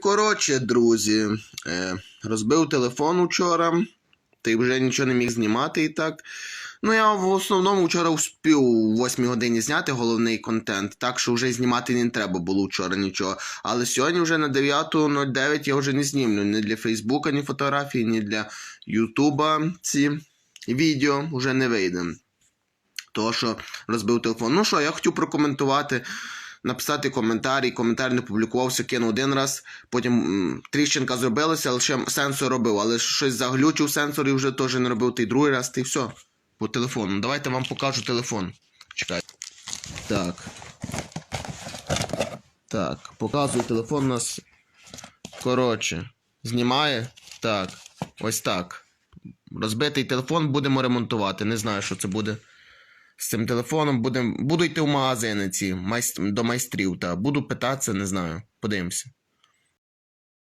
коротше, друзі, е, розбив телефон учора, й вже нічого не міг знімати і так. Ну, я в основному вчора успів у 8 годині зняти головний контент, так що вже знімати не треба було вчора нічого. Але сьогодні вже на 9.09 я вже не знімлю ні для Фейсбука, ні фотографії, ні для Ютуба ці відео вже не вийде. Того, що розбив телефон. Ну що, я хотів прокоментувати, написати коментарі. Коментар не публікувався, кинув один раз. Потім тріщинка зробилася, ще сенсор робив. Але щось заглючив сенсор і вже теж не робив. Й другий раз, та все. По телефону. Давайте вам покажу телефон. Чекайте. Так. Так, показую телефон у нас. Коротше. Знімає. Так. Ось так. Розбитий телефон будемо ремонтувати. Не знаю, що це буде з цим телефоном. Будем, буду йти в магазини ці майст... до майстрів. Та буду питатися, не знаю. Подивимося.